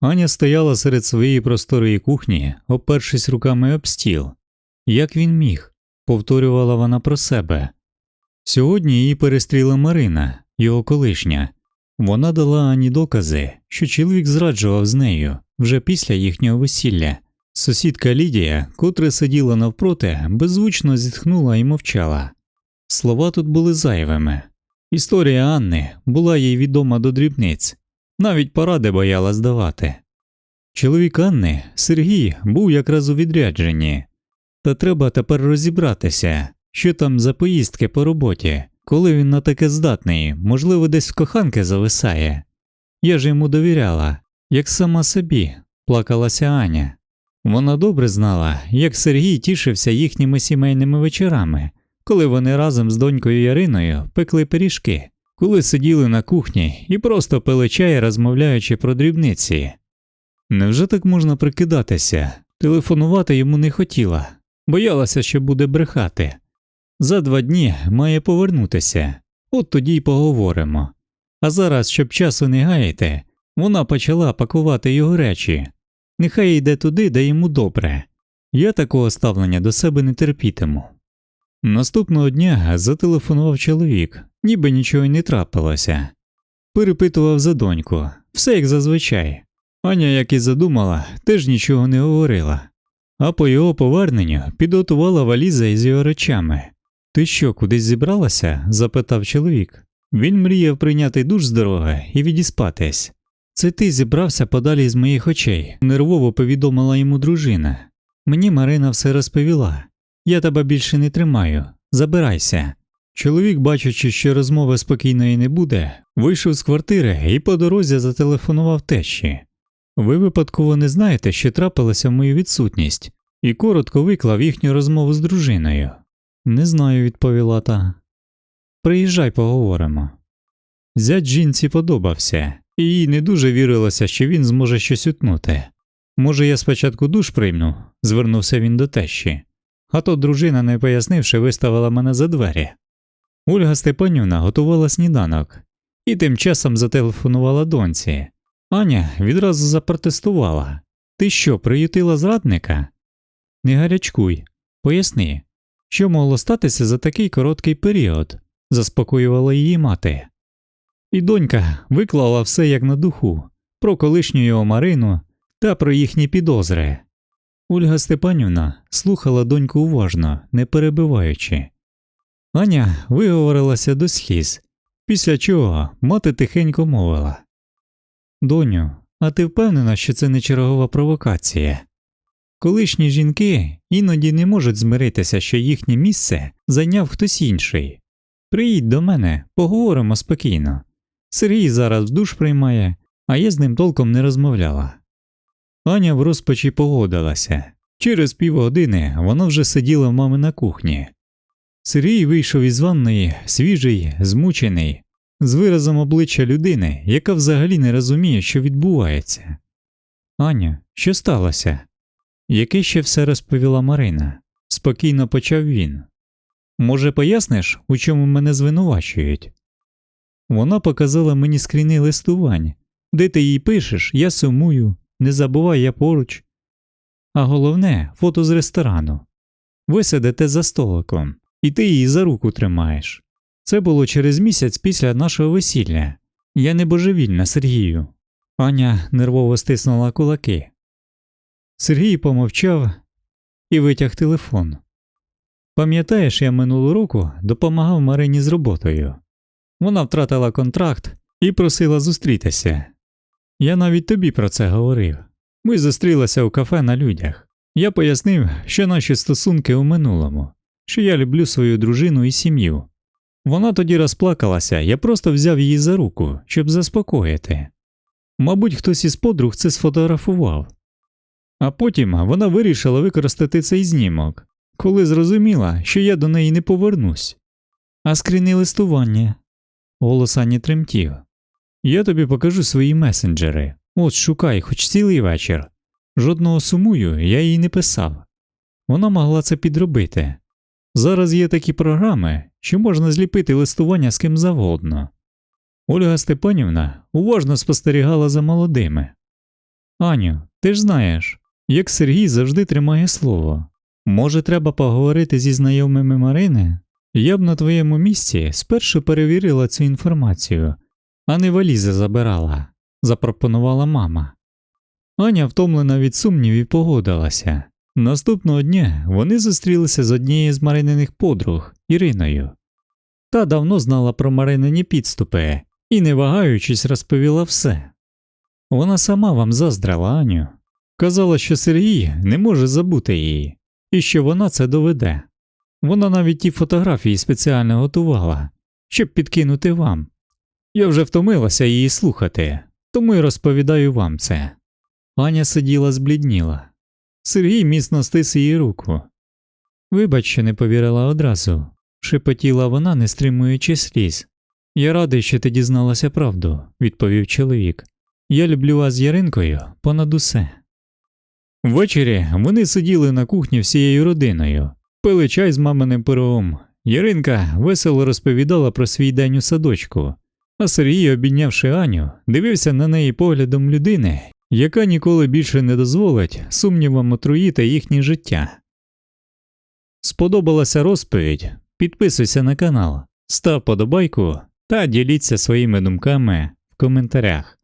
Аня стояла серед своєї просторої кухні, опершись руками об стіл. Як він міг? повторювала вона про себе. Сьогодні її перестріла Марина, його колишня. Вона дала Ані докази, що чоловік зраджував з нею вже після їхнього весілля. Сусідка Лідія, котра сиділа навпроти, беззвучно зітхнула і мовчала. Слова тут були зайвими. Історія Анни була їй відома до дрібниць, навіть поради боялась давати. Чоловік Анни, Сергій, був якраз у відрядженні, та треба тепер розібратися, що там за поїздки по роботі, коли він на таке здатний, можливо, десь в коханки зависає. Я ж йому довіряла, як сама собі, плакалася Аня. Вона добре знала, як Сергій тішився їхніми сімейними вечорами, коли вони разом з донькою Яриною пекли пиріжки, коли сиділи на кухні і просто пили чай, розмовляючи про дрібниці. Невже так можна прикидатися? Телефонувати йому не хотіла, боялася, що буде брехати. За два дні має повернутися, от тоді й поговоримо. А зараз, щоб часу не гаяти, вона почала пакувати його речі. Нехай йде туди, де йому добре. Я такого ставлення до себе не терпітиму. Наступного дня зателефонував чоловік, ніби нічого й не трапилося. Перепитував за доньку, все як зазвичай. Аня, як і задумала, теж нічого не говорила. А по його поверненню підготувала валіза із його речами. Ти що, кудись зібралася? запитав чоловік. Він мріяв прийняти душ з дороги і відіспатись. Це ти зібрався подалі з моїх очей, нервово повідомила йому дружина. Мені Марина все розповіла. Я тебе більше не тримаю. Забирайся. Чоловік, бачачи, що розмови спокійної не буде, вийшов з квартири і по дорозі зателефонував тещі. Ви випадково не знаєте, що трапилося в мою відсутність, і коротко виклав їхню розмову з дружиною. Не знаю, відповіла та. Приїжджай, поговоримо. Зять жінці подобався, і їй не дуже вірилося, що він зможе щось утнути. Може, я спочатку душ прийму, звернувся він до тещі, а то дружина, не пояснивши, виставила мене за двері. Ольга Степанівна готувала сніданок і тим часом зателефонувала доньці. Аня відразу запротестувала Ти що, приютила зрадника? Не гарячкуй, поясни, що могло статися за такий короткий період, заспокоювала її мати. І донька виклала все як на духу про колишню його Марину та про їхні підозри. Ольга Степанівна слухала доньку уважно, не перебиваючи. Аня виговорилася до схіз, після чого мати тихенько мовила Доню, а ти впевнена, що це не чергова провокація? Колишні жінки іноді не можуть змиритися, що їхнє місце зайняв хтось інший. Приїдь до мене, поговоримо спокійно. Сергій зараз в душ приймає, а я з ним толком не розмовляла. Аня в розпачі погодилася. Через півгодини вона вже сиділа в мами на кухні. Сергій вийшов із ванної, свіжий, змучений, з виразом обличчя людини, яка взагалі не розуміє, що відбувається. Аня, що сталося? Яке ще все розповіла Марина? Спокійно почав він. Може, поясниш, у чому мене звинувачують? Вона показала мені скріни листувань, де ти їй пишеш, я сумую, не забувай я поруч. А головне фото з ресторану. Ви сидите за столиком, і ти її за руку тримаєш. Це було через місяць після нашого весілля. Я не божевільна, Сергію. Аня нервово стиснула кулаки. Сергій помовчав і витяг телефон. Пам'ятаєш, я минулого року допомагав Марині з роботою. Вона втратила контракт і просила зустрітися. Я навіть тобі про це говорив. Ми зустрілися у кафе на людях. Я пояснив, що наші стосунки у минулому, що я люблю свою дружину і сім'ю. Вона тоді розплакалася, я просто взяв її за руку, щоб заспокоїти. Мабуть, хтось із подруг це сфотографував. А потім вона вирішила використати цей знімок, коли зрозуміла, що я до неї не повернусь. А скріни листування. Голос Ані тремтів. Я тобі покажу свої месенджери. От шукай, хоч цілий вечір. Жодного сумую я їй не писав. Вона могла це підробити. Зараз є такі програми, що можна зліпити листування з ким завгодно. Ольга Степанівна уважно спостерігала за молодими. Аню, ти ж знаєш, як Сергій завжди тримає слово. Може, треба поговорити зі знайомими Марини? Я б на твоєму місці спершу перевірила цю інформацію, а не валізи забирала, запропонувала мама. Аня, втомлена від сумнівів, погодилася. Наступного дня вони зустрілися з однією з Марининих подруг Іриною. Та давно знала про Маринині підступи і, не вагаючись, розповіла все. Вона сама вам заздрила Аню. Казала, що Сергій не може забути її, і що вона це доведе. Вона навіть ті фотографії спеціально готувала, щоб підкинути вам. Я вже втомилася її слухати, тому й розповідаю вам це. Аня сиділа зблідніла. Сергій міцно стис її руку. Вибач, що не повірила одразу, шепотіла вона, не стримуючи сліз. Я радий, що ти дізналася правду, відповів чоловік. Я люблю вас з Яринкою понад усе. Ввечері вони сиділи на кухні всією родиною, пили чай з маминим пирогом. Яринка весело розповідала про свій день у садочку, а Сергій, обійнявши Аню, дивився на неї поглядом людини, яка ніколи більше не дозволить сумнівам отруїти їхнє життя. Сподобалася розповідь? Підписуйся на канал, став подобайку та діліться своїми думками в коментарях.